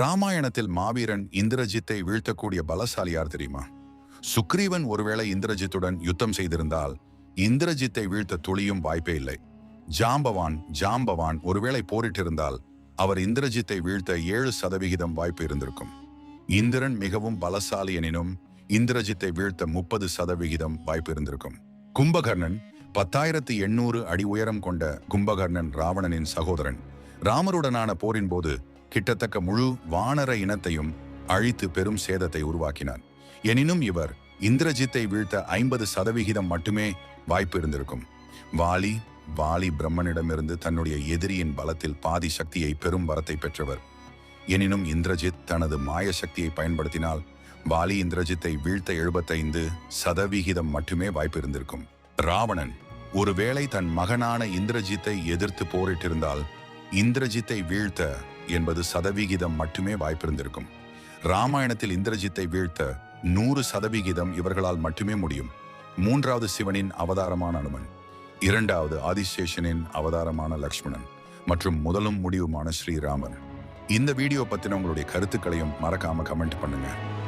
ராமாயணத்தில் மாவீரன் இந்திரஜித்தை வீழ்த்தக்கூடிய பலசாலியார் தெரியுமா? சுக்ரீவன் ஒருவேளை இந்திரஜித்துடன் யுத்தம் செய்திருந்தால் இந்திரஜித்தை வீழ்த்த துளியும் வாய்ப்பே இல்லை. ஜாம்பவான் ஜாம்பவான் ஒருவேளை போரிட்டிருந்தால் அவர் இந்திரஜித்தை வீழ்த்த ஏழு சதவிகிதம் வாய்ப்பு இருந்திருக்கும். இந்திரன் மிகவும் பலசாலி எனினும் இந்திரஜித்தை வீழ்த்த முப்பது சதவிகிதம் வாய்ப்பு இருந்திருக்கும். கும்பகர்ணன் பத்தாயிரத்து எண்ணூறு அடி உயரம் கொண்ட கும்பகர்ணன் ராவணனின் சகோதரன். ராமருடனான போரின் போது கிட்டத்தக்க முழு வானர இனத்தையும் அழித்து பெரும் சேதத்தை உருவாக்கினார் எனினும் இவர் இந்திரஜித்தை வீழ்த்த ஐம்பது சதவிகிதம் மட்டுமே வாய்ப்பு இருந்திருக்கும். வாலி வாலி பிரம்மனிடமிருந்து தன்னுடைய எதிரியின் பலத்தில் பாதி சக்தியை பெரும் வரத்தை பெற்றவர். எனினும் இந்திரஜித் தனது மாய சக்தியை பயன்படுத்தினால் வாலி இந்திரஜித்தை வீழ்த்த எழுபத்தைந்து சதவிகிதம் மட்டுமே வாய்ப்பு இருந்திருக்கும். ராவணன் ஒருவேளை தன் மகனான இந்திரஜித்தை எதிர்த்து போரிட்டிருந்தால் இந்திரஜித்தை வீழ்த்த என்பது சதவிகிதம் மட்டுமே வாய்ப்பிருந்திருக்கும். ராமாயணத்தில் இந்திரஜித்தை வீழ்த்த நூறு சதவிகிதம் இவர்களால் மட்டுமே முடியும். மூன்றாவது சிவனின் அவதாரமான அனுமன் இரண்டாவது ஆதிசேஷனின் அவதாரமான லக்ஷ்மணன் மற்றும் முதலும் முடிவுமான ஸ்ரீராமன். இந்த வீடியோ பத்தின உங்களுடைய கருத்துக்களையும் மறக்காம கமெண்ட் பண்ணுங்க.